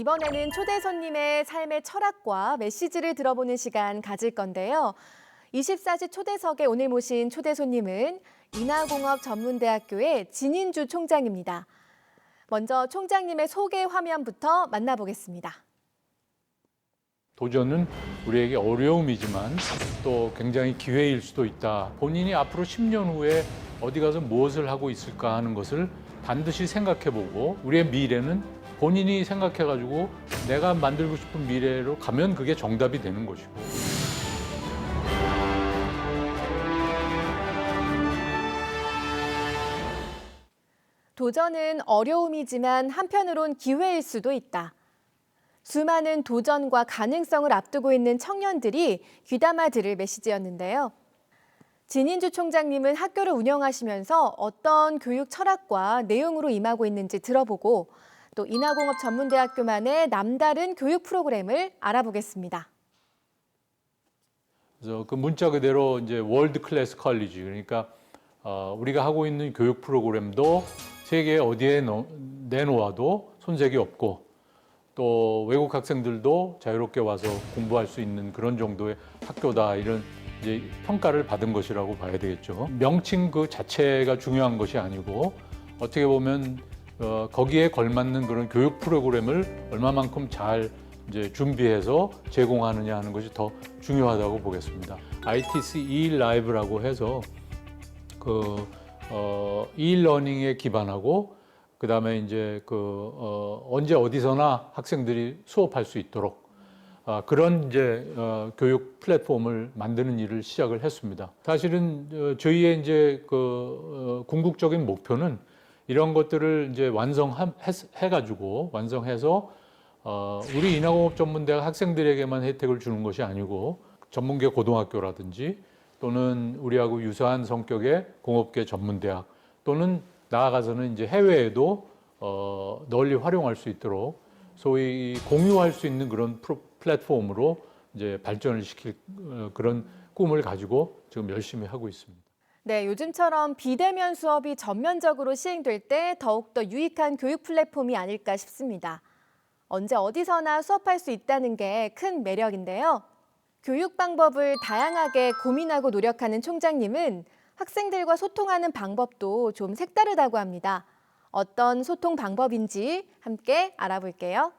이번에는 초대 손님의 삶의 철학과 메시지를 들어보는 시간 가질 건데요. 24시 초대석에 오늘 모신 초대 손님은 인하공업 전문대학교의 진인주 총장입니다. 먼저 총장님의 소개 화면부터 만나보겠습니다. 도전은 우리에게 어려움이지만 또 굉장히 기회일 수도 있다. 본인이 앞으로 10년 후에 어디 가서 무엇을 하고 있을까 하는 것을 반드시 생각해 보고 우리의 미래는 본인이 생각해 가지고 내가 만들고 싶은 미래로 가면 그게 정답이 되는 것이고 도전은 어려움이지만 한편으론 기회일 수도 있다. 수많은 도전과 가능성을 앞두고 있는 청년들이 귀담아 들을 메시지였는데요. 진인주 총장님은 학교를 운영하시면서 어떤 교육 철학과 내용으로 임하고 있는지 들어보고 또 인하공업 전문대학교만의 남다른 교육 프로그램을 알아보겠습니다. 그래서 그 문자 그대로 이제 월드 클래스 컬리지 그러니까 어, 우리가 하고 있는 교육 프로그램도 세계 어디에 넣- 내놓아도 손색이 없고 또 외국 학생들도 자유롭게 와서 공부할 수 있는 그런 정도의 학교다 이런 이제 평가를 받은 것이라고 봐야 되겠죠. 명칭 그 자체가 중요한 것이 아니고 어떻게 보면 어, 거기에 걸맞는 그런 교육 프로그램을 얼마만큼 잘 이제 준비해서 제공하느냐 하는 것이 더 중요하다고 보겠습니다. ITC e 라이브라고 해서 그 어, e-러닝에 기반하고 그 다음에 이제 그 어, 언제 어디서나 학생들이 수업할 수 있도록 아, 그런 이제 어, 교육 플랫폼을 만드는 일을 시작을 했습니다. 사실은 어, 저희의 이제 그 어, 궁극적인 목표는 이런 것들을 이제 완성해가지고 완성해서 어, 우리 인하공업 전문대학 학생들에게만 혜택을 주는 것이 아니고 전문계 고등학교라든지 또는 우리하고 유사한 성격의 공업계 전문대학 또는 나아가서는 이제 해외에도 어, 널리 활용할 수 있도록 소위 공유할 수 있는 그런 플랫폼으로 이제 발전을 시킬 어, 그런 꿈을 가지고 지금 열심히 하고 있습니다. 네, 요즘처럼 비대면 수업이 전면적으로 시행될 때 더욱더 유익한 교육 플랫폼이 아닐까 싶습니다. 언제 어디서나 수업할 수 있다는 게 큰 매력인데요. 교육 방법을 다양하게 고민하고 노력하는 총장님은 학생들과 소통하는 방법도 좀 색다르다고 합니다. 어떤 소통 방법인지 함께 알아볼게요.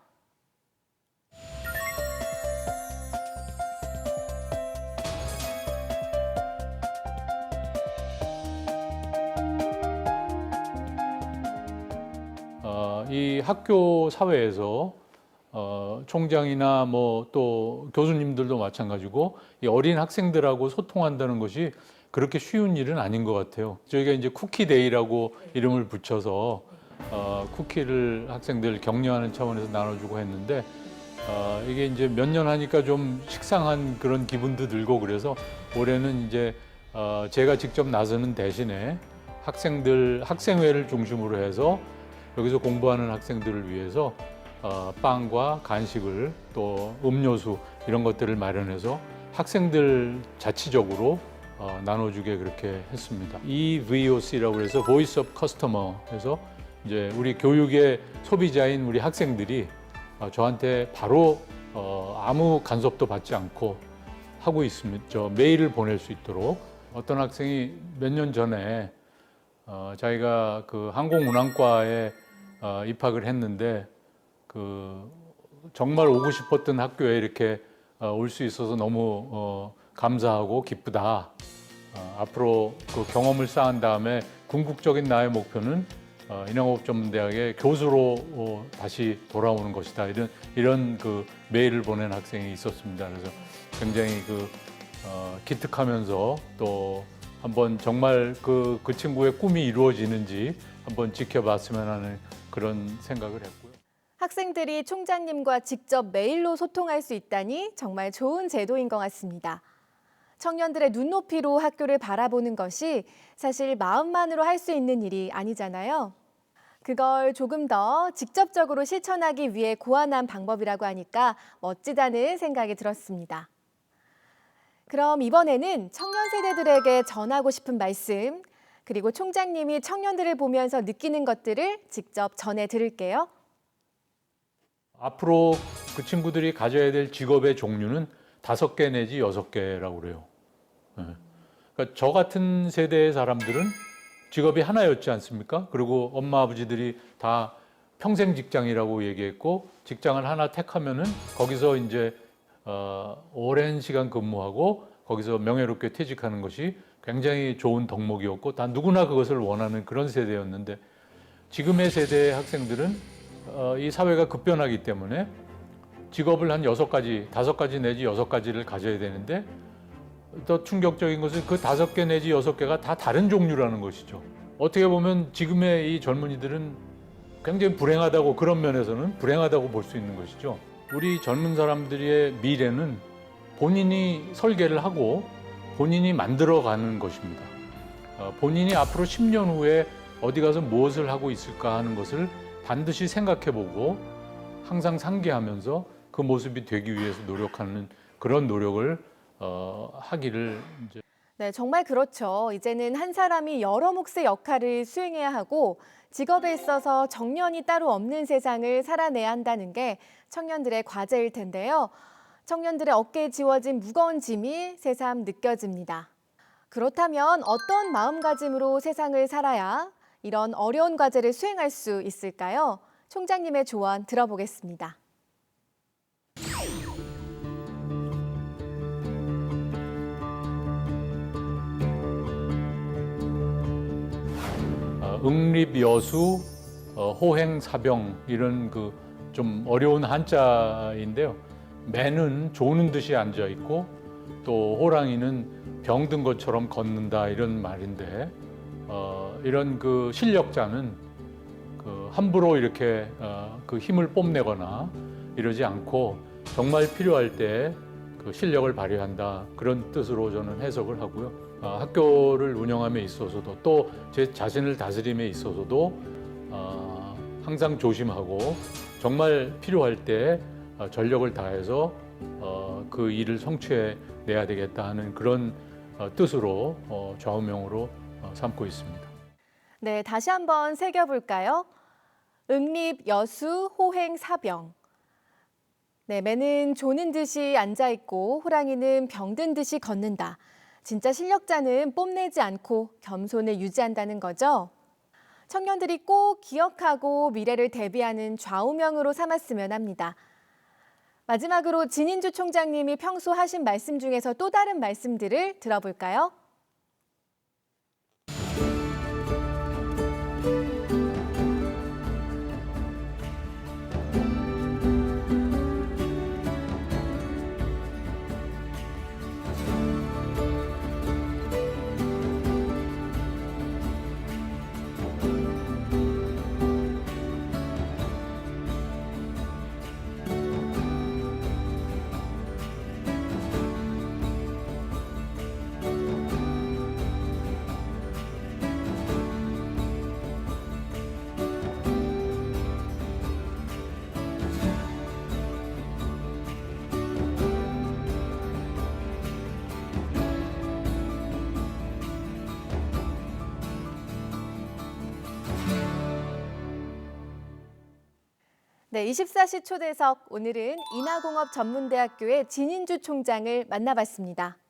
어, 이 학교 사회에서 어, 총장이나 뭐 또 교수님들도 마찬가지고 이 어린 학생들하고 소통한다는 것이 그렇게 쉬운 일은 아닌 것 같아요. 저희가 이제 쿠키데이라고 이름을 붙여서 어, 쿠키를 학생들 격려하는 차원에서 나눠주고 했는데 어, 이게 이제 몇 년 하니까 좀 식상한 그런 기분도 들고 그래서 올해는 이제 어, 제가 직접 나서는 대신에 학생들 학생회를 중심으로 해서 여기서 공부하는 학생들을 위해서 어, 빵과 간식을 또 음료수 이런 것들을 마련해서 학생들 자치적으로 어, 나눠주게 그렇게 했습니다. EVOC라고 해서 Voice of Customer 해서 이제 우리 교육의 소비자인 우리 학생들이 어, 저한테 바로 어, 아무 간섭도 받지 않고 하고 있습니다. 저 메일을 보낼 수 있도록 어떤 학생이 몇 년 전에 어, 자기가 그 항공운항과에 어, 입학을 했는데 그 정말 오고 싶었던 학교에 이렇게 어, 올수 있어서 너무 어, 감사하고 기쁘다. 어, 앞으로 그 경험을 쌓은 다음에 궁극적인 나의 목표는 어, 인하공업전문대학의 교수로 어, 다시 돌아오는 것이다. 이런 이런 그 메일을 보낸 학생이 있었습니다. 그래서 굉장히 그 어, 기특하면서 또 한번 정말 그, 그 친구의 꿈이 이루어지는지 한번 지켜봤으면 하는 그런 생각을 했고요. 학생들이 총장님과 직접 메일로 소통할 수 있다니 정말 좋은 제도인 것 같습니다. 청년들의 눈높이로 학교를 바라보는 것이 사실 마음만으로 할 수 있는 일이 아니잖아요. 그걸 조금 더 직접적으로 실천하기 위해 고안한 방법이라고 하니까 멋지다는 생각이 들었습니다. 그럼 이번에는 청년 세대들에게 전하고 싶은 말씀, 그리고 총장님이 청년들을 보면서 느끼는 것들을 직접 전해 들을게요. 앞으로 그 친구들이 가져야 될 직업의 종류는 다섯 개 내지 여섯 개라고 그래요. 예. 그러니까 저 같은 세대의 사람들은 직업이 하나였지 않습니까? 그리고 엄마 아버지들이 다 평생 직장이라고 얘기했고 직장을 하나 택하면은 거기서 이제 어, 오랜 시간 근무하고 거기서 명예롭게 퇴직하는 것이 굉장히 좋은 덕목이었고 다 누구나 그것을 원하는 그런 세대였는데 지금의 세대의 학생들은 어, 이 사회가 급변하기 때문에 직업을 한 여섯 가지, 다섯 가지 내지 여섯 가지를 가져야 되는데 더 충격적인 것은 그 다섯 개 내지 여섯 개가 다 다른 종류라는 것이죠. 어떻게 보면 지금의 이 젊은이들은 굉장히 불행하다고 그런 면에서는 불행하다고 볼 수 있는 것이죠. 우리 젊은 사람들의 미래는 본인이 설계를 하고 본인이 만들어가는 것입니다. 어, 본인이 앞으로 10년 후에 어디 가서 무엇을 하고 있을까 하는 것을 반드시 생각해보고 항상 상기하면서 그 모습이 되기 위해서 노력하는 그런 노력을 어, 하기를 이제 네, 정말 그렇죠. 이제는 한 사람이 여러 몫의 역할을 수행해야 하고 직업에 있어서 정년이 따로 없는 세상을 살아내야 한다는 게 청년들의 과제일 텐데요. 청년들의 어깨에 지워진 무거운 짐이 새삼 느껴집니다. 그렇다면 어떤 마음가짐으로 세상을 살아야 이런 어려운 과제를 수행할 수 있을까요? 총장님의 조언 들어보겠습니다. 응립여수, 어, 호행사병 이런 그 좀 어려운 한자인데요. 매는 조는 듯이 앉아 있고 또 호랑이는 병든 것처럼 걷는다 이런 말인데 어, 이런 그 실력자는 그 함부로 이렇게 어, 그 힘을 뽐내거나 이러지 않고 정말 필요할 때 그 실력을 발휘한다 그런 뜻으로 저는 해석을 하고요. 어, 학교를 운영함에 있어서도 또 제 자신을 다스림에 있어서도 어, 항상 조심하고 정말 필요할 때 어, 전력을 다해서 어, 그 일을 성취해 내야 되겠다 하는 그런 어, 뜻으로 어, 좌우명으로 어, 삼고 있습니다. 네, 다시 한번 새겨볼까요? 응립, 여수, 호행, 사병. 네, 매는 조는 듯이 앉아 있고 호랑이는 병든 듯이 걷는다. 진짜 실력자는 뽐내지 않고 겸손을 유지한다는 거죠. 청년들이 꼭 기억하고 미래를 대비하는 좌우명으로 삼았으면 합니다. 마지막으로 진인주 총장님이 평소 하신 말씀 중에서 또 다른 말씀들을 들어볼까요? 네, 24시 초대석 오늘은 인하공업 전문대학교의 진인주 총장을 만나봤습니다.